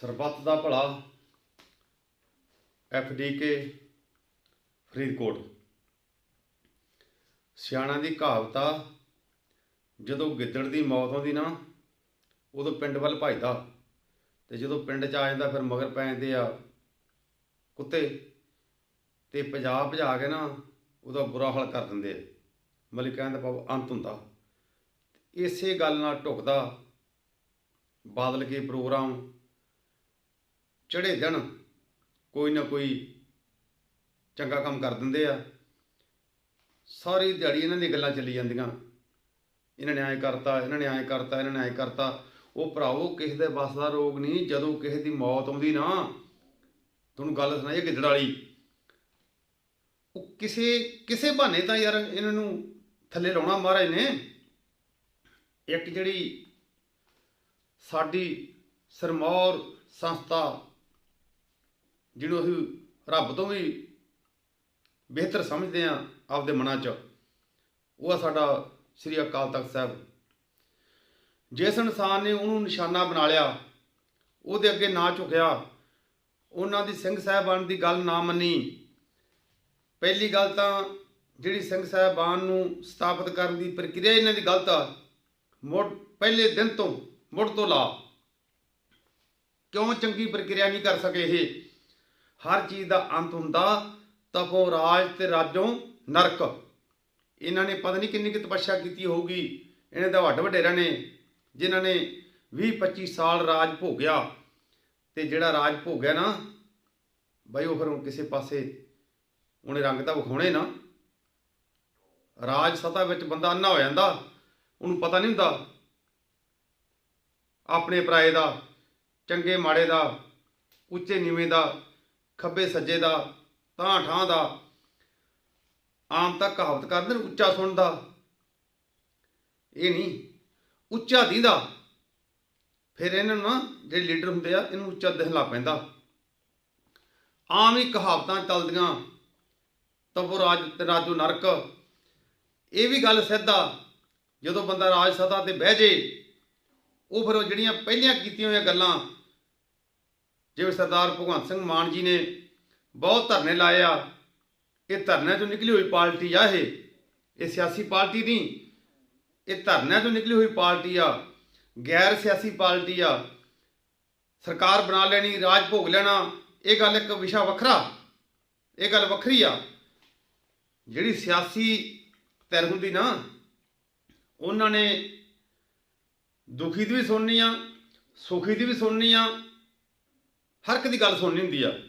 ਸਰਬੱਤ ਦਾ ਭਲਾ F D K Faridkot. ਸਿਆਣਾ ਦੀ ਕਹਾਵਤ ਆ ਜਦੋਂ ਗਿੱਦੜ ਦੀ ਮੌਤ ਆਉਂਦੀ ਨਾ, ਉਦੋਂ ਪਿੰਡ ਵੱਲ ਭੱਜਦਾ। ਤੇ ਜਦੋਂ ਪਿੰਡ 'ਚ ਆ ਜਾਂਦਾ, ਫਿਰ ਮਗਰ ਪੈ ਜਾਂਦੇ ਆ ਕੁੱਤੇ। ਤੇ ਪੰਜਾਬ ਭਜਾ ਕੇ ਨਾ, ਉਹਦਾ ਬੁਰਾ ਹਾਲ ਕਰ ਦਿੰਦੇ ਆ। ਮਤਲਬ ਕਹਿਣ ਦਾ ਭਾਵ ਅੰਤ ਹੁੰਦਾ। ਇਸੇ ਗੱਲ ਨਾਲ ਢੁਕਦਾ। ਬਾਦਲ ਕੇ ਪ੍ਰੋਗਰਾਮ ਚੜੇ ਦਿਨ ਕੋਈ ਨਾ ਕੋਈ ਚੰਗਾ ਕੰਮ ਕਰ ਦਿੰਦੇ ਆ। ਸਾਰੀ ਦਿਹਾੜੀ ਇਹਨਾਂ ਦੀਆਂ ਗੱਲਾਂ ਚੱਲੀ ਜਾਂਦੀਆਂ। ਇਹਨਾਂ ਨੇ ਐਂ ਕਰਤਾ, ਇਹਨਾਂ ਨੇ ਐਂ ਕਰਤਾ, ਇਹਨਾਂ ਨੇ ਐਂ ਕਰਤਾ। ਉਹ ਭਰਾਵੋ, ਕਿਸੇ ਦੇ ਵੱਸ ਦਾ ਰੋਗ ਨਹੀਂ, ਜਦੋਂ ਕਿਸੇ ਦੀ ਮੌਤ ਆਉਂਦੀ ਨਾ, ਤੁਹਾਨੂੰ ਗੱਲ ਸੁਣਾਈਏ ਗਿੱਦੜ ਵਾਲੀ। ਉਹ ਕਿਸੇ ਕਿਸੇ ਬਹਾਨੇ ਤਾਂ ਯਾਰ ਇਹਨਾਂ ਨੂੰ ਥੱਲੇ ਲਾਉਣਾ ਮਹਾਰਾਜ ਨੇ। ਇੱਕ ਜਿਹੜੀ ਸਾਡੀ ਸਰਮੌਰ ਸੰਸਥਾ ਜਿਹਨੂੰ ਅਸੀਂ ਰੱਬ ਤੋਂ ਵੀ ਬਿਹਤਰ ਸਮਝਦੇ ਆ ਆਪਦੇ ਮਨਾਂ 'ਚ, ਉਹ ਆ ਸਾਡਾ ਸ੍ਰੀ ਅਕਾਲ ਤਖਤ ਸਾਹਿਬ। ਜਿਸ ਇਨਸਾਨ ਨੇ ਉਹਨੂੰ ਨਿਸ਼ਾਨਾ ਬਣਾ ਲਿਆ, ਉਹਦੇ ਅੱਗੇ ਨਾ ਝੁਕਿਆ, ਉਹਨਾਂ ਦੀ ਸਿੰਘ ਸਾਹਿਬਾਨ ਦੀ ਗੱਲ ਨਾ ਮੰਨੀ। ਪਹਿਲੀ ਗੱਲ ਤਾਂ ਜਿਹੜੀ ਸਿੰਘ ਸਾਹਿਬਾਨ ਨੂੰ ਸਥਾਪਿਤ ਕਰਨ ਦੀ ਪ੍ਰਕਿਰਿਆ ਇਹਨਾਂ ਦੀ ਗਲਤ ਆ। ਮੁੜ ਪਹਿਲੇ ਦਿਨ ਤੋਂ ਮੁੜ ਤੋਂ ਲਾ। ਕਿਉਂ ਚੰਗੀ ਪ੍ਰਕਿਰਿਆ ਨਹੀਂ ਕਰ ਸਕੇ ਇਹ? ਹਰ ਚੀਜ਼ ਦਾ ਅੰਤ ਹੁੰਦਾ ਤਪੋ ਰਾਜ ਤੇ ਰਾਜੋਂ ਨਰਕ। ਇਹਨਾਂ ਨੇ ਪਤਾ ਨਹੀਂ ਕਿੰਨੀ ਕਿ ਤਪੱਸਿਆ ਕੀਤੀ ਹੋਊਗੀ। ਇਹਨਾਂ ਦੇ ਵੱਡ ਵਡੇਰਾਂ ਨੇ, ਜਿਨ੍ਹਾਂ ਨੇ 20 25 ਸਾਲ ਰਾਜ ਭੋਗਿਆ। ਤੇ ਜਿਹੜਾ ਰਾਜ ਭੋਗਿਆ ਨਾ, ਬਈ ਉਹ ਫਿਰ ਹੁਣ ਕਿਸੇ ਪਾਸੇ ਉਹਨੇ ਰੰਗ ਤਾਂ ਵਿਖਾਉਣੇ ਨਾ। ਰਾਜ ਸਤਾ ਵਿੱਚ ਬੰਦਾ ਅੰਨਾ ਹੋ ਜਾਂਦਾ, ਉਹਨੂੰ ਪਤਾ ਨਹੀਂ ਹੁੰਦਾ। ਆਪਣੇ ਪਰਾਏ ਦਾ, ਚੰਗੇ ਮਾੜੇ ਦਾ, ਉੱਚੇ ਨੀਵੇਂ ਦਾ ਖੱਬੇ ਸੱਜੇ ਦਾ, ਤਾਂ ਠਾਂ ਦਾ। ਆਮ ਤਾਂ ਕਹਾਵਤ ਕਰਦੇ ਨੇ ਉੱਚਾ ਸੁਣਦਾ ਇਹ ਨਹੀਂ, ਉੱਚਾ ਦੀਦਾ। ਫਿਰ ਇਹਨਾਂ ਨੂੰ ਨਾ ਜਿਹੜੇ ਲੀਡਰ ਹੁੰਦੇ ਆ, ਇਹਨੂੰ ਉੱਚਾ ਦਿਖਲਾ ਪੈਂਦਾ। ਆਮ ਹੀ ਕਹਾਵਤਾਂ ਚੱਲਦੀਆਂ। ਤਬੋ ਰਾਜ ਤੇ ਰਾਜੋ ਨਰਕ। ਇਹ ਵੀ ਗੱਲ ਸਿੱਧਾ ਜਦੋਂ ਬੰਦਾ ਰਾਜ ਸਤਾ ਤੇ ਬਹਿ ਜੇ, ਉਹ ਫਿਰ ਉਹ ਜਿਹੜੀਆਂ ਪਹਿਲੀਆਂ ਕੀਤੀਆਂ ਹੋਈਆਂ ਗੱਲਾਂ ਜਿਵੇਂ ਸਰਦਾਰ ਭਗਵੰਤ ਸਿੰਘ ਮਾਨ ਜੀ ਨੇ ਬਹੁਤ ਧਰਨੇ ਲਾਏ ਆ, ਇਹ ਧਰਨਿਆਂ ਚੋਂ ਨਿਕਲੀ ਹੋਈ ਪਾਰਟੀ ਆ ਇਹ। ਇਹ ਸਿਆਸੀ ਪਾਰਟੀ ਨਹੀਂ, ਇਹ ਧਰਨਿਆਂ ਚੋਂ ਨਿਕਲੀ ਹੋਈ ਪਾਰਟੀ ਆ, ਗੈਰ ਸਿਆਸੀ ਪਾਰਟੀ ਆ। ਸਰਕਾਰ ਬਣਾ ਲੈਣੀ, ਰਾਜ ਭੋਗ ਲੈਣਾ, ਇਹ ਗੱਲ ਇੱਕ ਵਿਸ਼ਾ ਵੱਖਰਾ, ਇਹ ਗੱਲ ਵੱਖਰੀ ਆ। ਜਿਹੜੀ ਸਿਆਸੀ ਧਿਰ ਹੁੰਦੀ ਨਾ, ਉਹਨਾਂ ਨੇ ਦੁਖੀ ਦੀ ਵੀ ਸੁਣਨੀ ਆ, ਸੁਖੀ ਦੀ ਵੀ ਸੁਣਨੀ ਆ ਹਰ ਇੱਕ ਦੀ ਗੱਲ ਸੁਣਨੀ ਹੁੰਦੀ ਆ।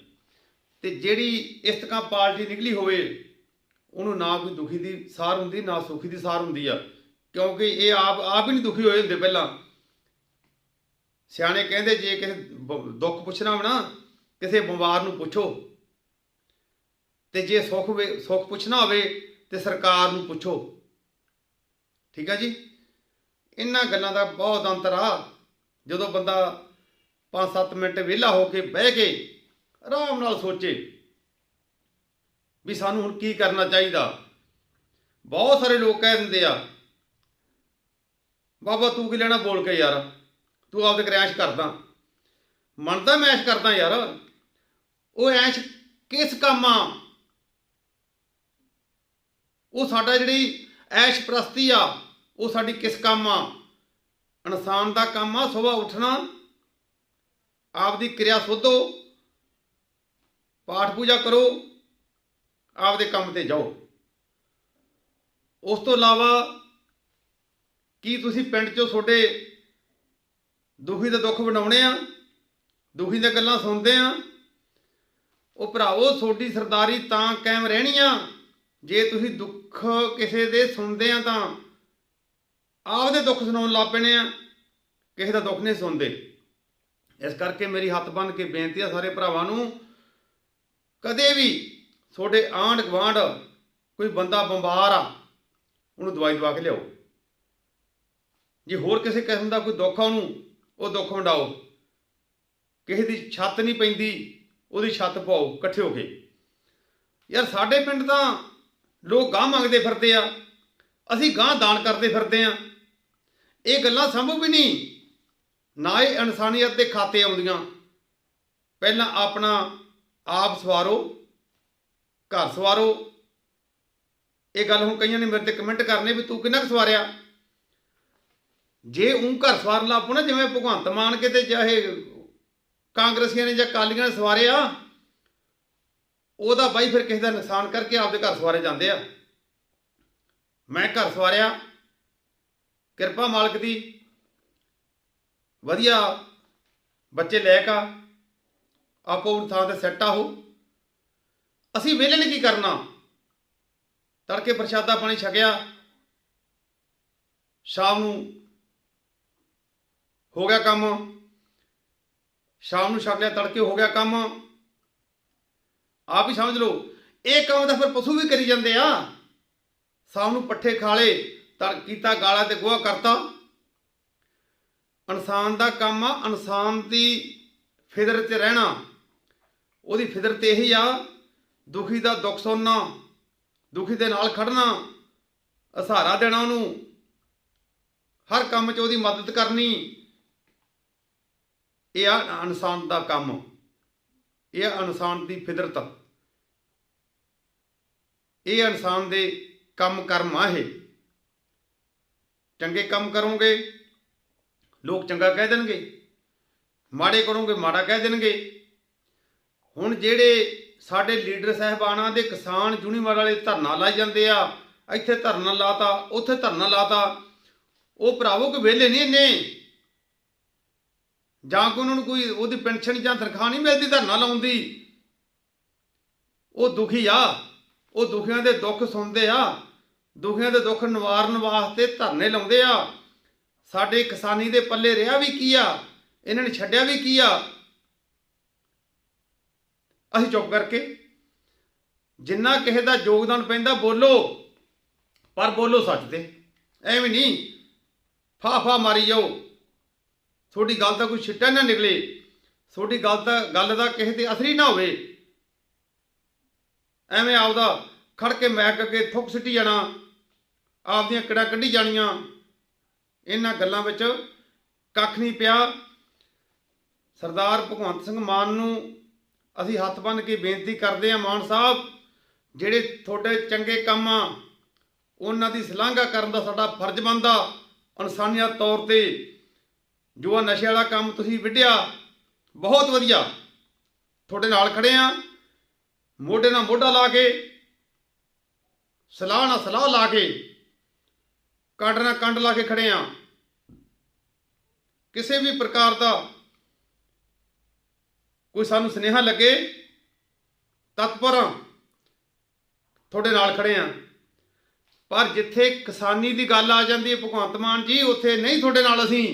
ਤੇ ਜਿਹੜੀ ਇਸ ਤਰ੍ਹਾਂ ਪਾਰਟੀ ਨਿਕਲੀ ਹੋਵੇ, ਉਹਨੂੰ ਨਾ ਕੋਈ ਦੁਖੀ ਦੀ ਸਾਰ ਹੁੰਦੀ, ਨਾ ਸੁਖੀ ਦੀ ਸਾਰ ਹੁੰਦੀ ਆ। ਕਿਉਂਕਿ ਇਹ ਆਪ ਆਪ ਹੀ ਨਹੀਂ ਦੁਖੀ ਹੋਏ ਹੁੰਦੇ ਪਹਿਲਾਂ। ਸਿਆਣੇ ਕਹਿੰਦੇ, ਜੇ ਕਿਸੇ ਦੁੱਖ ਪੁੱਛਣਾ ਹੋਣਾ, ਕਿਸੇ ਬਿਮਾਰ ਨੂੰ ਪੁੱਛੋ। ਤੇ ਜੇ ਸੁੱਖ ਸੁੱਖ ਪੁੱਛਣਾ ਹੋਵੇ, ਤੇ ਸਰਕਾਰ ਨੂੰ ਪੁੱਛੋ। ਠੀਕ ਆ ਜੀ? ਇਹਨਾਂ ਗੱਲਾਂ ਦਾ ਬਹੁਤ ਅੰਤਰ ਆ। ਜਦੋਂ ਬੰਦਾ 5-7 ਮਿੰਟ ਵਿਹਲਾ ਹੋ ਕੇ ਬਹਿ ਕੇ ਆਰਾਮ ਨਾਲ ਸੋਚੇ ਵੀ ਸਾਨੂੰ ਹੁਣ ਕੀ ਕਰਨਾ ਚਾਹੀਦਾ। ਬਹੁਤ ਸਾਰੇ ਲੋਕ ਕਹਿ ਦਿੰਦੇ ਆ, ਬਾਬਾ ਤੂੰ ਕੀ ਲੈਣਾ? ਬੋਲ ਕੇ ਯਾਰ, ਤੂੰ ਆਪਦੇ ਕਰੈਸ਼ ਕਰਦਾ। ਮੰਨਦਾ ਮੈਂ ਐਸ਼ ਕਰਦਾ ਯਾਰ। ਉਹ ਐਸ਼ ਕਿਸ ਕੰਮ ਆ? ਉਹ ਸਾਡਾ ਜਿਹੜੀ ਐਸ਼ ਪ੍ਰਸਤੀ ਆ, ਉਹ ਸਾਡੀ ਕਿਸ ਕੰਮ ਆ? ਇਨਸਾਨ ਦਾ ਕੰਮ ਆ, ਸਵੇਰ ਉੱਠਣਾ ਆਪਦੀ ਕਿਰਿਆ ਸੋਧੋ, ਪਾਠ ਪੂਜਾ ਕਰੋ ਆਪਦੇ ਕੰਮ ਤੇ ਜਾਓ। ਉਸ ਤੋਂ ਇਲਾਵਾ ਕੀ ਤੁਸੀਂ ਪਿੰਡ 'ਚੋਂ ਤੁਹਾਡੇ ਦੁਖੀ ਦੇ ਦੁੱਖ ਬਣਾਉਣੇ ਆ, ਦੁਖੀ ਦੀਆਂ ਗੱਲਾਂ ਸੁਣਦੇ ਆ? ਉਹ ਭਰਾਵੋ, ਤੁਹਾਡੀ ਸਰਦਾਰੀ ਤਾਂ ਕਾਇਮ ਰਹਿਣੀ ਆ। ਜੇ ਤੁਸੀਂ ਦੁੱਖ ਕਿਸੇ ਦੇ ਸੁਣਦੇ ਆ ਤਾਂ ਆਪਦੇ ਦੁੱਖ ਸੁਣਾਉਣ ਲੱਗ ਪੈਣੇ ਆ, ਕਿਸੇ ਦਾ ਦੁੱਖ ਨਹੀਂ ਸੁਣਦੇ। ਇਸ ਕਰਕੇ ਮੇਰੀ ਹੱਥ ਬੰਨ ਕੇ ਬੇਨਤੀ ਆ ਸਾਰੇ ਭਰਾਵਾਂ ਨੂੰ, ਕਦੇ ਵੀ ਤੁਹਾਡੇ ਆਂਢ ਗੁਆਂਢ ਕੋਈ ਬੰਦਾ ਬਿਮਾਰ ਆ, ਉਹਨੂੰ ਦਵਾਈ ਦਵਾ ਕੇ ਲਿਆਓ। ਜੇ ਹੋਰ ਕਿਸੇ ਕਿਸਮ ਦਾ ਕੋਈ ਦੁੱਖ ਆ ਉਹਨੂੰ, ਉਹ ਦੁੱਖ ਵੰਡਾਓ। ਕਿਸੇ ਦੀ ਛੱਤ ਨਹੀਂ ਪੈਂਦੀ, ਉਹਦੀ ਛੱਤ ਪਾਓ ਇਕੱਠੇ ਹੋ ਕੇ। ਯਾਰ ਸਾਡੇ ਪਿੰਡ ਤਾਂ ਲੋਕ ਗਾਂ ਮੰਗਦੇ ਫਿਰਦੇ ਆ, ਅਸੀਂ ਗਾਂ ਦਾਨ ਕਰਦੇ ਫਿਰਦੇ ਆ। ਇਹ ਗੱਲਾਂ ਸੰਭਵ ਵੀ ਨਹੀਂ। ਨਾ ਹੀ ਇਨਸਾਨੀਅਤ ਦੇ ਖਾਤੇ ਆਉਂਦੀਆਂ। ਪਹਿਲਾਂ ਆਪਣਾ ਆਪ ਸਵਾਰੋ, ਘਰ ਸਵਾਰੋ। ਇਹ ਗੱਲ ਹੁਣ ਕਈਆਂ ਨੇ ਮੇਰੇ ਤੇ ਕਮੈਂਟ ਕਰਨੇ ਵੀ ਤੂੰ ਕਿੰਨਾ ਕੁ ਸਵਾਰਿਆ? ਜੇ ਉਹ ਘਰ ਸਵਾਰਨ ਲੱਗ ਪਓ ਨਾ, ਜਿਵੇਂ ਭਗਵੰਤ ਮਾਨ ਕੇ ਤੇ ਚਾਹੇ ਕਾਂਗਰਸੀਆਂ ਨੇ ਜਾਂ ਕਾਲੀਆਂ ਨੇ ਸਵਾਰਿਆ, ਉਹਦਾ ਬਾਈ ਫਿਰ ਕਿਸੇ ਦਾ ਨੁਕਸਾਨ ਕਰਕੇ ਆਪਦੇ ਘਰ ਸਵਾਰੇ ਜਾਂਦੇ ਆ। ਮੈਂ ਘਰ ਸਵਾਰਿਆ। ਕਿਰਪਾ ਮਾਲਕ ਦੀ ਵਧੀਆ ਬੱਚੇ ਲੈ ਕਾ ਆਪੋ ਥਾਂ ਤੇ ਸੈੱਟ ਆਹੋ ਅਸੀਂ ਵਿਹਲੇ ਨੇ ਕੀ ਕਰਨਾ? ਤੜਕੇ ਪ੍ਰਸ਼ਾਦਾ ਪਾਣੀ ਛਕਿਆ। ਸ਼ਾਮ ਨੂੰ ਹੋ ਗਿਆ ਕੰਮ। ਸ਼ਾਮ ਨੂੰ ਛਕ ਲਿਆ, ਤੜਕੇ ਹੋ ਗਿਆ ਕੰਮ। ਆਪ ਹੀ ਸਮਝ ਲਓ, ਇਹ ਕੰਮ ਤਾਂ ਫਿਰ ਪਸ਼ੂ ਵੀ ਕਰੀ ਜਾਂਦੇ ਆ। ਸ਼ਾਮ ਨੂੰ ਪੱਠੇ ਖਾਲੇ ਤੜ ਕੀਤਾ ਗਾਲਾ ਤੇ ਗੋਹਾ ਕਰਤਾ। ਇਨਸਾਨ ਦਾ ਕੰਮ ਆ, ਇਨਸਾਨ ਦੀ ਫਿਦਰਤ 'ਚ ਰਹਿਣਾ। ਉਹਦੀ ਫਿਦਰਤ ਇਹੀ ਆ, ਦੁਖੀ ਦਾ ਦੁੱਖ ਸੁਣਨਾ ਦੁਖੀ ਦੇ ਨਾਲ ਖੜਨਾ, ਸਹਾਰਾ ਦੇਣਾ ਉਹਨੂੰ। ਹਰ ਕੰਮ 'ਚ ਉਹਦੀ ਮਦਦ ਕਰਨੀ। ਇਹ ਆ ਇਨਸਾਨ ਦਾ ਕੰਮ। ਇਹ ਆ ਇਨਸਾਨ ਦੀ ਫਿਦਰਤ। ਇਹ ਇਨਸਾਨ ਦੇ ਕੰਮ ਕਰਮ ਆ ਇਹ। ਚੰਗੇ ਕੰਮ ਕਰੋਗੇ ਲੋਕ ਚੰਗਾ ਕਹਿ ਦੇਣਗੇ, ਮਾੜੇ ਕਰੋਗੇ, ਮਾੜਾ ਕਹਿ ਦੇਣਗੇ। ਹੁਣ ਜਿਹੜੇ ਸਾਡੇ ਲੀਡਰ ਸਾਹਿਬਾਨਾਂ ਦੇ ਕਿਸਾਨ ਯੂਨੀਵਰ ਵਾਲੇ ਧਰਨਾ ਲਾਈ ਜਾਂਦੇ ਆ, ਇੱਥੇ ਧਰਨਾ ਲਾਤਾ, ਉੱਥੇ ਧਰਨਾ ਲਾਤਾ, ਉਹ ਭਰਾਵੋ ਕਿ ਵਿਹਲੇ ਨਹੀਂ ਇੰਨੇ। ਜਾਂ ਕੋਈ ਉਹਨਾਂ ਨੂੰ ਕੋਈ ਉਹਦੀ ਪੈਨਸ਼ਨ ਜਾਂ ਤਨਖਾਹ ਨਹੀਂ ਮਿਲਦੀ ਧਰਨਾ ਲਾਉਂਦੀ ਉਹ ਦੁਖੀ ਆ, ਉਹ ਦੁਖੀਆਂ ਦੇ ਦੁੱਖ ਸੁਣਦੇ ਆ, ਦੁਖੀਆਂ ਦੇ ਦੁੱਖ ਨਿਵਾਰਨ ਵਾਸਤੇ ਧਰਨੇ ਲਾਉਂਦੇ ਆ। ਸਾਡੇ ਕਿਸਾਨੀ ਦੇ ਪੱਲੇ ਰਿਹਾ ਵੀ ਕੀ ਆ? ਇਹਨਾਂ ਨੇ ਛੱਡਿਆ ਵੀ ਕੀ ਆ? ਅਸੀਂ ਚੁੱਪ ਕਰਕੇ ਜਿੰਨਾ ਕਿਸੇ ਦਾ ਯੋਗਦਾਨ ਪੈਂਦਾ ਬੋਲੋ, ਪਰ ਬੋਲੋ ਸੱਚ ਤੇ। ਐਵੇਂ ਨਹੀਂ। ਫਾ ਫਾ ਮਾਰੀ ਜਾਓ। ਤੁਹਾਡੀ ਗੱਲ ਦਾ ਕੋਈ ਛਿੱਟਾ ਨਾ ਨਿਕਲੇ। ਤੁਹਾਡੀ ਗੱਲ ਦਾ ਗੱਲ ਦਾ ਕਿਸੇ ਤੇ ਅਸਰ ਹੀ ਨਾ ਹੋਵੇ। ਐਵੇਂ ਆਪਦਾ ਖੜ ਕੇ ਮੈਕ ਕੇ ਥੁੱਕ ਸਿੱਟੀ ਜਾਣਾ। ਆਪਦੀਆਂ ਕਿੜਾ ਕੱਢੀ ਜਾਣੀਆਂ। ਇਹਨਾਂ ਗੱਲਾਂ ਵਿੱਚ ਕੱਖ ਨਹੀਂ ਪਿਆ। ਸਰਦਾਰ ਭਗਵੰਤ ਸਿੰਘ ਮਾਨ ਨੂੰ ਅਸੀਂ ਹੱਥ ਬੰਨ੍ਹ ਕੇ ਬੇਨਤੀ ਕਰਦੇ ਹਾਂ ਮਾਨ ਸਾਹਿਬ, ਜਿਹੜੇ ਤੁਹਾਡੇ ਚੰਗੇ ਕੰਮ ਆ, ਉਹਨਾਂ ਦੀ ਸ਼ਲਾਘਾ ਕਰਨ ਦਾ ਸਾਡਾ ਫਰਜ਼ ਬਣਦਾ। ਇਨਸਾਨੀਅਤ ਤੌਰ ਤੇ ਜੋ ਆ ਨਸ਼ੇ ਵਾਲਾ ਕੰਮ ਤੁਸੀਂ ਵਿੱਢਿਆ, ਬਹੁਤ ਵਧੀਆ। ਤੁਹਾਡੇ ਨਾਲ ਖੜੇ ਆ ਮੋਢੇ ਨਾਲ ਮੋਢਾ ਲਾ ਕੇ, ਸਲਾਹ ਨਾਲ ਸਲਾਹ ਲਾ ਕੇ ਕੰਡ ਨਾਲ ਕੰਡ ਲਾ ਕੇ ਖੜੇ ਆ। ਕਿਸੇ ਵੀ ਪ੍ਰਕਾਰ ਦਾ ਕੋਈ ਸਾਨੂੰ ਸੁਨੇਹਾ ਲੱਗੇ, ਤਤਪਰ ਤੁਹਾਡੇ ਨਾਲ ਖੜੇ ਆ। ਪਰ ਜਿੱਥੇ ਕਿਸਾਨੀ ਦੀ ਗੱਲ ਆ ਜਾਂਦੀ ਹੈ, ਭਗਵੰਤ ਮਾਨ ਜੀ, ਉੱਥੇ ਨਹੀਂ ਤੁਹਾਡੇ ਨਾਲ ਅਸੀਂ।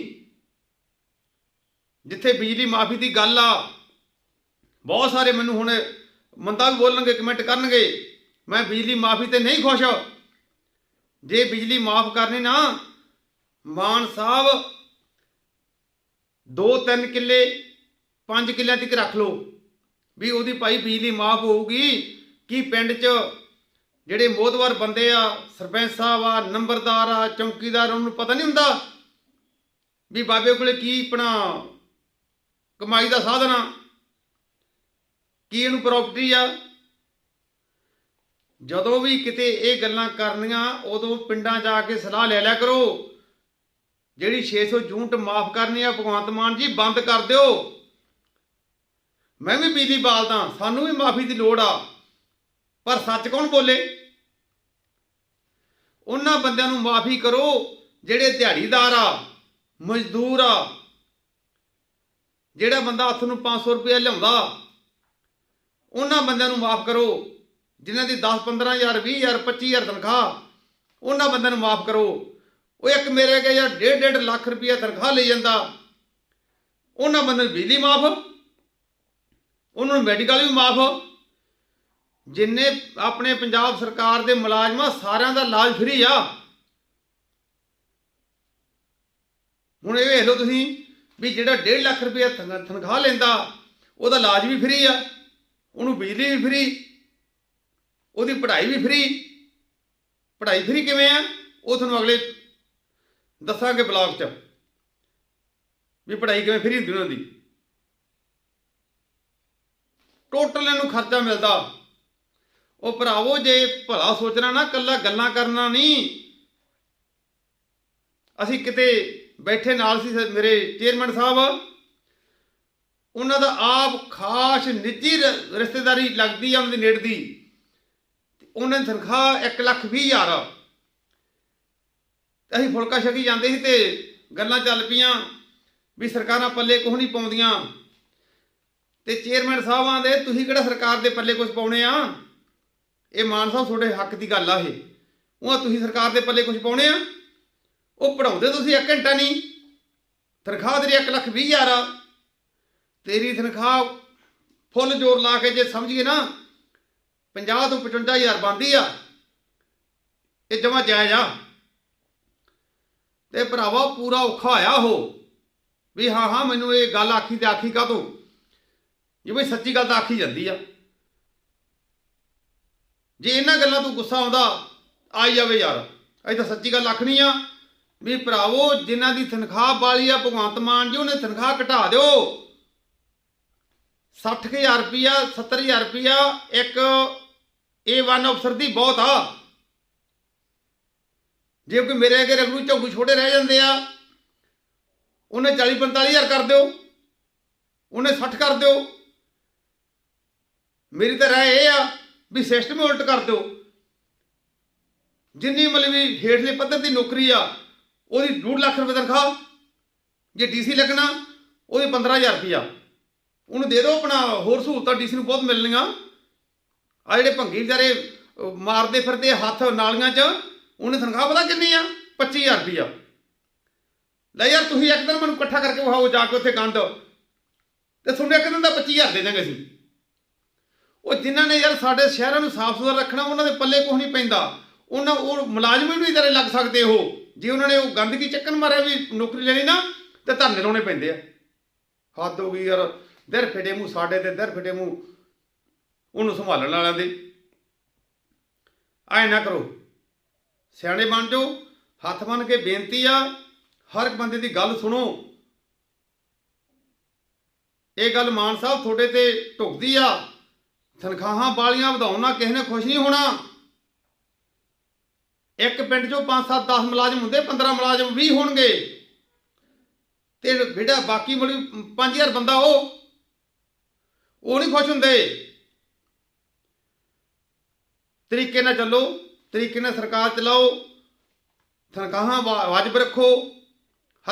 ਜਿੱਥੇ ਬਿਜਲੀ ਮਾਫੀ ਦੀ ਗੱਲ ਆ, ਬਹੁਤ ਸਾਰੇ ਮੈਨੂੰ ਹੁਣ ਮੰਦਾ ਵੀ ਬੋਲਣਗੇ, ਕਮੈਂਟ ਕਰਨਗੇ, ਮੈਂ ਬਿਜਲੀ ਮਾਫੀ ਤੇ ਨਹੀਂ ਖੁਸ਼। ਜੇ ਬਿਜਲੀ ਮਾਫ ਕਰਨੀ ਨਾ, ਮਾਨ ਸਾਹਿਬ ਦੋ ਤਿੰਨ ਕਿੱਲੇ, ਪੰਜ ਕਿੱਲਿਆਂ ਤੱਕ ਰੱਖ ਲਓ। ਵੀ ਉਹਦੀ ਭਾਈ ਬਿਜਲੀ ਮਾਫ ਹੋਊਗੀ। ਕੀ ਪਿੰਡ 'ਚ ਜਿਹੜੇ ਮੋਦਵਾਰ ਬੰਦੇ ਆ, ਸਰਪੰਚ ਸਾਹਿਬ ਆ, ਨੰਬਰਦਾਰ ਆ, ਚੌਕੀਦਾਰ, ਉਹਨੂੰ ਪਤਾ ਨਹੀਂ ਹੁੰਦਾ ਵੀ ਬਾਬੇ ਕੋਲੇ ਕੀ ਆਪਣਾ ਕਮਾਈ ਦਾ ਸਾਧਨ ਆ, ਕੀ ਇਹਨੂੰ ਪ੍ਰਾਪਰਟੀ ਆ ਜਦੋਂ ਵੀ ਕਿਤੇ ਇਹ ਗੱਲਾਂ ਕਰਨੀਆਂ, ਉਦੋਂ ਪਿੰਡਾਂ ਜਾ ਕੇ ਸਲਾਹ ਲੈ ਲਿਆ ਕਰੋ। ਜਿਹੜੀ 600 ਯੂਨਿਟ ਮਾਫ ਕਰਨੀ ਆ, ਭਗਵੰਤ ਮਾਨ ਜੀ, ਬੰਦ ਕਰ ਦਿਓ। ਮੈਂ ਵੀ ਬਿਜਲੀ ਬਾਲਦਾ, ਸਾਨੂੰ ਵੀ ਮਾਫੀ ਦੀ ਲੋੜ ਆ। ਪਰ ਸੱਚ ਕੌਣ ਬੋਲੇ? ਉਹਨਾਂ ਬੰਦਿਆਂ ਨੂੰ ਮਾਫੀ ਕਰੋ, ਜਿਹੜੇ ਦਿਹਾੜੀਦਾਰ ਆ, ਮਜ਼ਦੂਰ ਆ। ਜਿਹੜਾ ਬੰਦਾ ਹੱਥ ਨੂੰ 500 ਰੁਪਏ ਲਿਆਉਂਦਾ, ਉਹਨਾਂ ਬੰਦਿਆਂ ਨੂੰ ਮਾਫ ਕਰੋ। ਜਿਨ੍ਹਾਂ ਦੀ 10 15000 20000 25000 ਤਨਖਾਹ, ਉਹਨਾਂ ਬੰਦਿਆਂ ਨੂੰ ਮਾਫ ਕਰੋ। ਉਹ ਇੱਕ ਮੇਰੇ ਕੇ ਯਾਰ 1.5 1.5 ਲੱਖ ਰੁਪਇਆ ਤਨਖਾਹ ਲਈ ਜਾਂਦਾ। ਉਹਨਾਂ ਬੰਦਿਆਂ ਨੂੰ ਬਿਜਲੀ ਮਾਫ, ਉਹਨਾਂ ਨੂੰ ਮੈਡੀਕਲ ਵੀ ਮਾਫ। ਜਿੰਨੇ ਆਪਣੇ ਪੰਜਾਬ ਸਰਕਾਰ ਦੇ ਮੁਲਾਜ਼ਮਾਂ ਸਾਰਿਆਂ ਦਾ ਇਲਾਜ ਫ੍ਰੀ ਆ। ਹੁਣ ਇਹ ਵੇਖ ਲਓ ਤੁਸੀਂ ਵੀ ਜਿਹੜਾ 1.5 ਲੱਖ ਰੁਪਏ ਤਨਖਾਹ ਲੈਂਦਾ, ਉਹਦਾ ਇਲਾਜ ਵੀ ਫ੍ਰੀ ਆ। ਉਹਨੂੰ ਬਿਜਲੀ ਵੀ ਫ੍ਰੀ ਉਹਦੀ ਪੜ੍ਹਾਈ ਵੀ ਫ੍ਰੀ ਪੜ੍ਹਾਈ ਫ੍ਰੀ ਕਿਵੇਂ ਆ? ਉਹ ਤੁਹਾਨੂੰ ਅਗਲੇ ਦੱਸਾਂਗੇ ਬਲੌਗ 'ਚ ਵੀ ਪੜ੍ਹਾਈ ਕਿਵੇਂ ਫ੍ਰੀ ਹੁੰਦੀ ਉਹਨਾਂ ਦੀ। ਟੋਟਲ ਇਹਨੂੰ ਖਰਚਾ ਮਿਲਦਾ। ਉਹ ਭਰਾਵੋ, ਜੇ ਭਲਾ ਸੋਚਣਾ ਨਾ ਕੱਲਾ ਗੱਲਾਂ ਕਰਨਾ ਨਹੀਂ। ਅਸੀਂ ਕਿਤੇ ਬੈਠੇ ਨਾਲ ਸੀ, ਮੇਰੇ ਚੇਅਰਮੈਨ ਸਾਹਿਬ। ਉਹਨਾਂ ਦਾ ਆਪ ਖਾਸ, ਨਿੱਜੀ ਰ- ਰਿਸ਼ਤੇਦਾਰੀ ਲੱਗਦੀ ਆ ਉਹਨਾਂ ਦੇ ਨੇੜ ਦੀ ਉਹਨਾਂ ਦੀ ਤਨਖਾਹ 1 ਲੱਖ ਵੀਹ ਹਜ਼ਾਰ। ਆ ਅਸੀਂ ਫੁਲਕਾ ਛਕੀ ਜਾਂਦੇ ਸੀ ਤੇ ਗੱਲਾਂ ਚੱਲ ਪਈਆਂ ਵੀ ਸਰਕਾਰਾਂ ਪੱਲੇ ਕੁਝ ਨਹੀਂ ਪਾਉਂਦੀਆਂ। ਤੇ ਚੇਅਰਮੈਨ ਸਾਹਿਬ ਆਂਦੇ, ਤੁਸੀਂ ਕਿਹੜਾ ਸਰਕਾਰ ਦੇ ਪੱਲੇ ਕੁਝ ਪਾਉਣੇ ਆ? ਇਹ ਮਾਨ ਸਾਹਿਬ ਤੁਹਾਡੇ ਹੱਕ ਦੀ ਗੱਲ ਆ ਇਹ। ਉਹ ਤੁਸੀਂ ਸਰਕਾਰ ਦੇ ਪੱਲੇ ਕੁਝ ਪਾਉਣੇ ਆ? ਉਹ ਪੜਾਉਂਦੇ ਤੁਸੀਂ 1 ਘੰਟਾ ਨਹੀਂ। ਤਨਖਾਹ ਤੇਰੀ 1 ਲੱਖ ਵੀਹ ਹਜ਼ਾਰ ਆ। ਤੇਰੀ ਤਨਖਾਹ ਫੁੱਲ ਜ਼ੋਰ ਲਾ ਕੇ ਜੇ ਸਮਝੀਏ ਨਾ 50 ਤੋਂ 55 ਹਜ਼ਾਰ ਬੰਦੀ ਆ। ਇਹ ਜਮਾ ਜਾਇਜ਼ ਆ। ਤੇ ਭਰਾਵਾ, ਪੂਰਾ ਔਖਾ ਹੋਇਆ ਉਹ। ਵੀ ਹਾਂ ਹਾਂ, ਮੈਨੂੰ ਇਹ ਗੱਲ ਆਖੀ ਤੇ ਆਖੀ ਕਾ ਤੂੰ ਜੇ ਬਈ ਸੱਚੀ ਗੱਲ ਤਾਂ ਆਖੀ ਜਾਂਦੀ ਆ। ਜੇ ਇਹਨਾਂ ਗੱਲਾਂ ਤੋਂ ਗੁੱਸਾ ਆਉਂਦਾ, ਆਈ ਜਾਵੇ ਯਾਰ। ਅਸੀਂ ਤਾਂ ਸੱਚੀ ਗੱਲ ਆਖਣੀ ਆ ਵੀ ਭਰਾਵੋ, ਜਿਨ੍ਹਾਂ ਦੀ ਤਨਖਾਹ ਵਾਲੀ ਆ, ਭਗਵੰਤ ਮਾਨ ਜੀ, ਉਹਨੇ ਤਨਖਾਹ ਘਟਾ ਦਿਓ। 60000 ਰੁਪਿਆ 70000 ਰੁਪਿਆ ਇੱਕ A1 ਅਫਸਰ ਦੀ ਬਹੁਤ ਆ। ਜੇ ਕੋਈ ਮੇਰੇ ਅੱਗੇ ਰਗੜੂ ਝੋਗੂ ਛੋਟੇ ਰਹਿ ਜਾਂਦੇ ਆ, ਉਹਨੇ 40 45000 ਕਰ ਦਿਓ, ਉਹਨੇ 60 ਕਰ ਦਿਓ। ਮੇਰੀ ਤਾਂ ਰਾਏ ਇਹ ਆ ਵੀ ਸਿਸਟਮ ਉਲਟ ਕਰ ਦਿਓ। ਜਿੰਨੀ ਮਤਲਬ ਵੀ ਹੇਠਲੇ ਪੱਧਰ ਦੀ ਨੌਕਰੀ ਆ, ਉਹਦੀ 2 ਲੱਖ ਰੁਪਏ ਤਨਖਾਹ, ਜੇ ਡੀਸੀ ਲੱਗਣਾ, ਉਹਦੀ 15000 ਰੁਪਇਆ। ਉਹਨੂੰ ਦੇ ਦਿਓ ਆਪਣਾ ਹੋਰ ਸਹੂਲਤਾਂ ਡੀਸੀ ਨੂੰ ਬਹੁਤ ਮਿਲਣੀਆਂ। ਆ ਜਿਹੜੇ ਭੰਗੀ ਵਿਚਾਰੇ ਮਾਰਦੇ ਫਿਰਦੇ ਹੱਥ ਨਾਲੀਆਂ 'ਚ, ਉਹਨੇ ਤਨਖਾਹ ਪਤਾ ਕਿੰਨੀ ਆ? 25000 ਰੁਪਇਆ ਲੈ ਯਾਰ, ਤੁਸੀਂ ਇੱਕ ਦਿਨ ਮੈਨੂੰ ਇਕੱਠਾ ਕਰਕੇ ਵਿਖਾਓ ਜਾ ਕੇ ਉੱਥੇ ਗੰਦ ਤੇ ਤੁਹਾਨੂੰ ਇੱਕ ਦਿਨ ਦਾ 25000 ਦੇ ਦਾਂਗੇ ਅਸੀਂ। ਉਹ ਜਿਨ੍ਹਾਂ ਨੇ ਯਾਰ ਸਾਡੇ ਸ਼ਹਿਰਾਂ ਨੂੰ ਸਾਫ਼ ਸੁਥਰਾ ਰੱਖਣਾ, ਉਹਨਾਂ ਦੇ ਪੱਲੇ ਕੁਝ ਨਹੀਂ ਪੈਂਦਾ। ਉਹਨਾਂ, ਉਹ ਮੁਲਾਜ਼ਮ ਵੀ ਤੇਰੇ ਲੱਗ ਸਕਦੇ ਉਹ। ਜੇ ਉਹਨਾਂ ਨੇ ਉਹ ਗੰਦਗੀ ਚੱਕਣ ਮਾਰਿਆ ਵੀ ਨੌਕਰੀ ਲੈਣੀ ਨਾ, ਤੇ ਧਰਨੇ ਲਾਉਣੇ ਪੈਂਦੇ ਆ। ਹੱਦ ਹੋ ਗਈ ਯਾਰ। ਦਰ ਫਿਟੇ ਮੂੰਹ ਸਾਡੇ ਤੇ, ਦਰ ਫਿਟੇ ਮੂੰਹ। ਉਹਨੂੰ ਸੰਭਾਲਣ ਵਾਲਿਆਂ ਦੇ। ਐ ਨਾ ਕਰੋ। ਸਿਆਣੇ ਬਣ ਜਾਓ, ਹੱਥ ਬੰਨ ਕੇ ਬੇਨਤੀ ਆ, ਹਰ ਇੱਕ ਬੰਦੇ ਦੀ ਗੱਲ ਸੁਣੋ। ਇਹ ਗੱਲ ਮਾਨ ਸਾਹਿਬ ਤੁਹਾਡੇ ਤੇ ਢੁਕਦੀ ਆ। ਤਨਖਾਹਾਂ ਵਾਲੀਆਂ ਵਧਾਉਣ ਨਾਲ ਕਿਸੇ ਨੇ ਖੁਸ਼ ਨਹੀਂ ਹੋਣਾ। ਇੱਕ ਪਿੰਡ ਚੋਂ 5 7 10 ਮੁਲਾਜ਼ਮ ਹੁੰਦੇ 15 ਮੁਲਾਜ਼ਮ 20 ਹੋਣਗੇ। ਤੇ ਜਿਹੜਾ ਬਾਕੀ ਮੜੀ 5000 ਬੰਦਾ ਉਹ ਉਹ ਨਹੀਂ ਖੁਸ਼ ਹੁੰਦੇ। ਤਰੀਕੇ ਨਾਲ ਚੱਲੋ, ਤਰੀਕੇ ਨਾਲ ਸਰਕਾਰ ਚਲਾਓ, ਤਨਖਾਹਾਂ ਵਾ- ਵਾਜਬ ਰੱਖੋ,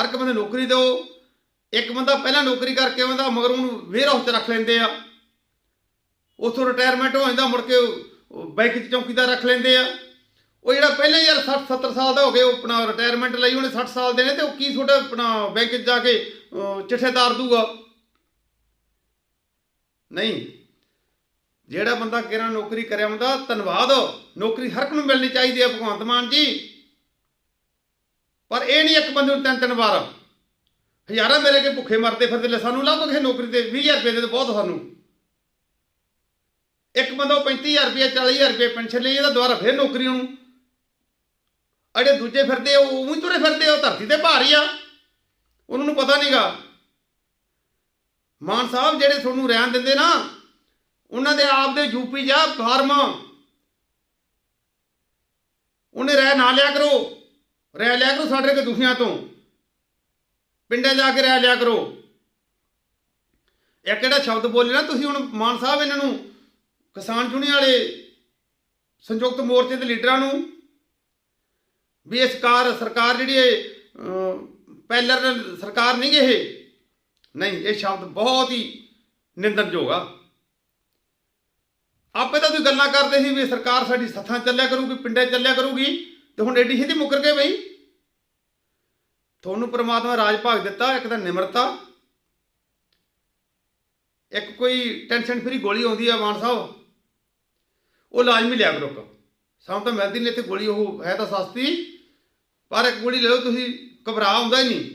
ਹਰ ਇੱਕ ਬੰਦੇ ਨੌਕਰੀ ਦਿਓ, ਇੱਕ ਬੰਦਾ ਪਹਿਲਾਂ ਨੌਕਰੀ ਕਰਕੇ ਆਉਂਦਾ, ਮਗਰ ਉਹਨੂੰ ਵੇਅਰ ਹਾਊਸ 'ਚ ਰੱਖ ਲੈਂਦੇ ਆ। ਉਥੋਂ ਰਿਟਾਇਰਮੈਂਟ ਹੋ ਜਾਂਦਾ, ਮੁੜ ਕੇ ਬੈਂਕ 'ਚ ਚੌਕੀਦਾਰ ਰੱਖ ਲੈਂਦੇ ਆ। ਉਹ ਜਿਹੜਾ ਪਹਿਲਾਂ ਯਾਰ 60 70 ਸਾਲ ਦਾ ਹੋ ਗਿਆ, ਉਹ ਆਪਣਾ ਰਿਟਾਇਰਮੈਂਟ ਲਈ, ਉਹਨੇ 60 ਸਾਲ ਦੇ ਨੇ ਤੇ ਉਹ ਕੀ ਤੁਹਾਡਾ ਆਪਣਾ ਬੈਂਕ 'ਚ ਜਾ ਕੇ ਚਿੱਠੇਦਾਰ ਚਿੱਠੇ ਦੂਗਾ? ਨਹੀਂ। ਜਿਹੜਾ ਬੰਦਾ ਕਿਹੜਾ ਨੌਕਰੀ ਕਰਿਆ ਹੁੰਦਾ ਧੰਨਵਾਦ। ਨੌਕਰੀ ਹਰ ਇੱਕ ਨੂੰ ਮਿਲਣੀ ਚਾਹੀਦੀ ਹੈ ਭਗਵੰਤ ਮਾਨ ਜੀ। ਪਰ ਇਹ ਨਹੀਂ ਇੱਕ ਬੰਦੇ ਨੂੰ ਤਿੰਨ ਤਿੰਨ ਵਾਰ। ਹਜ਼ਾਰਾਂ ਮੇਰੇ ਕੇ ਭੁੱਖੇ ਮਰਦੇ ਫਿਰਦੇ ਲੈ ਸਾਨੂੰ ਲੱਭ ਕਿਸੇ ਨੌਕਰੀ ਤੇ 20000 ਰੁਪਏ ਦੇ ਤੇ ਬਹੁਤ ਸਾਨੂੰ। ਇੱਕ ਬੰਦਾ ਉਹ 35000 ਰੁਪਏ 40000 ਰੁਪਏ ਪੈਨਸ਼ਨ ਲਈ ਇਹਦਾ ਦੁਬਾਰਾ ਫਿਰ ਨੌਕਰੀ ਉਹਨੂੰ ਅੜੇ ਦੂਜੇ ਫਿਰਦੇ ਆ, ਉਹ ਉਵੇਂ ਤੁਰੇ ਫਿਰਦੇ ਉਹ ਧਰਤੀ ਤੇ ਭਾਰੀ ਆ। ਉਹਨਾਂ ਨੂੰ ਪਤਾ ਨਹੀਂਗਾ ਮਾਨ ਸਾਹਿਬ ਜਿਹੜੇ ਤੁਹਾਨੂੰ ਰਹਿਣ ਦਿੰਦੇ ਨਾ ਉਹਨਾਂ ਦੇ ਆਪ ਦੇ ਯੂਪੀ ਜਾ ਫਾਰਮ। ਉਹਨੇ ਰਹਿ ਨਾ ਲਿਆ ਕਰੋ। ਰਹਿ ਲਿਆ ਕਰੋ ਸਾਡੇ ਕੇ ਦੁਖੀਆਂ ਤੋਂ। ਪਿੰਡਾਂ ਜਾ ਕੇ ਰਹਿ ਲਿਆ ਕਰੋ। ਇਹ ਕਿਹੜਾ ਸ਼ਬਦ ਬੋਲੇ ਨਾ, ਤੁਸੀਂ ਹੁਣ ਮਾਨ ਸਾਹਿਬ ਇਹਨਾਂ ਨੂੰ ਕਿਸਾਨ ਯੂਨੀਅਨ ਵਾਲੇ ਸੰਯੁਕਤ ਮੋਰਚੇ ਦੇ ਲੀਡਰਾਂ ਨੂੰ ਵੀ ਇਹ ਸਰਕਾਰ ਸਰਕਾਰ ਜਿਹੜੀ ਹੈ ਪੈਲਰ ਸਰਕਾਰ ਨਹੀਂ ਗੇ ਇਹ। ਨਹੀਂ, ਇਹ ਸ਼ਬਦ ਬਹੁਤ ਹੀ ਨਿੰਦਣਯੋਗ ਆ। ਆਪੇ ਤਾਂ ਤੁਸੀਂ ਗੱਲਾਂ ਕਰਦੇ ਸੀ ਵੀ ਸਰਕਾਰ ਸਾਡੀ ਸੱਥਾਂ 'ਚ ਚੱਲਿਆ ਕਰੂਗੀ, ਪਿੰਡਾਂ 'ਚ ਚੱਲਿਆ ਕਰੂਗੀ, ਤੇ ਹੁਣ ਐਡੀ ਛੇਤੀ ਮੁੱਕਰ ਗਏ ਬਈ। ਤੁਹਾਨੂੰ ਪ੍ਰਮਾਤਮਾ ਰਾਜ ਭਾਗ ਦਿੱਤਾ, ਇੱਕ ਤਾਂ ਨਿਮਰਤਾ, ਇੱਕ ਕੋਈ ਟੈਨਸ਼ਨ ਫਰੀ ਗੋਲੀ ਆਉਂਦੀ ਆ ਮਾਨ ਸਾਹਿਬ, ਉਹ ਲਾਜ਼ਮੀ ਲਿਆ ਕਰੋ ਸਾਨੂੰ ਤਾਂ ਮਿਲਦੀ ਨਹੀਂ ਇੱਥੇ ਗੋਲੀ, ਉਹ ਹੈ ਤਾਂ ਸਸਤੀ, ਪਰ ਇੱਕ ਗੋਲੀ ਲੈ ਲਓ, ਤੁਸੀਂ ਘਬਰਾ ਹੁੰਦਾ ਹੀ ਨਹੀਂ।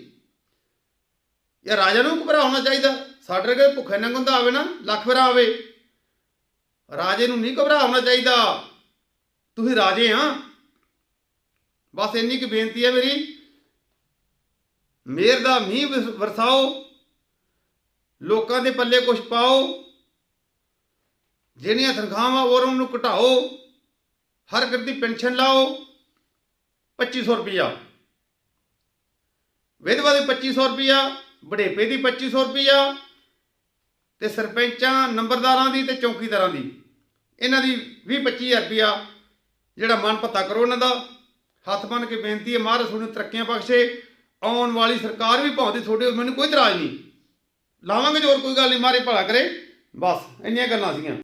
ਯਾ ਰਾਜਾ ਨੂੰ ਘਬਰਾ ਹੋਣਾ ਚਾਹੀਦਾ, ਸਾਡੇ ਵਰਗੇ ਭੁੱਖੇ ਨੰਗਣ ਦਾ ਆਵੇ ਨਾ, ਲੱਖ ਵਾਰ ਆਵੇ। ਰਾਜੇ ਨੂੰ ਨਹੀਂ ਘਬਰਾ ਹੋਣਾ ਚਾਹੀਦਾ। ਤੁਸੀਂ ਰਾਜੇ ਆ। ਬਸ ਇੰਨੀ ਕੁ ਬੇਨਤੀ ਹੈ ਮੇਰੀ। ਮੇਰ ਦਾ ਮੀਂਹ ਵਰਸਾਓ। ਲੋਕਾਂ ਦੇ ਪੱਲੇ ਕੁਛ ਪਾਓ। ਜਿਹੜੀਆਂ ਤਨਖਾਹਾਂ ਉਹ ਉਹਨੂੰ ਘਟਾਓ। ਹਰ ਇੱਕ ਦੀ ਪੈਨਸ਼ਨ ਲਾਓ। 2500 ਰੁਪਇਆ ਵਿਧਵਾ ਦੀ 2500 ਰੁਪਇਆ ਬੜੇਪੇ ਦੀ 2500 ਰੁਪਇਆ ਤੇ ਸਰਪੰਚਾਂ, ਨੰਬਰਦਾਰਾਂ ਦੀ ਤੇ ਚੌਕੀਦਾਰਾਂ ਦੀ। ਇਹਨਾਂ ਦੀ 20 25000 ਰੁਪਇਆ ਜਿਹੜਾ ਮਨ ਪਤਾ ਕਰੋ ਇਹਨਾਂ ਦਾ। ਹੱਥ ਬੰਨ ਕੇ ਬੇਨਤੀ ਹੈ, ਮਹਾਰਾਜ ਤੁਹਾਨੂੰ ਤਰੱਕੀਆਂ ਬਖਸ਼ੇ। ਆਉਣ ਵਾਲੀ ਸਰਕਾਰ ਵੀ ਭਾਉਂਦੀ ਤੁਹਾਡੇ ਮੈਨੂੰ ਕੋਈ ਇਤਰਾਜ਼ ਨਹੀਂ। ਲਾਵਾਂਗੇ ਜੋਰ ਕੋਈ ਗੱਲ ਨਹੀਂ, ਮਾਰੇ ਭਲਾ ਕਰੇ। ਬਸ, ਇੰਨੀਆਂ ਗੱਲਾਂ ਸੀਗੀਆਂ।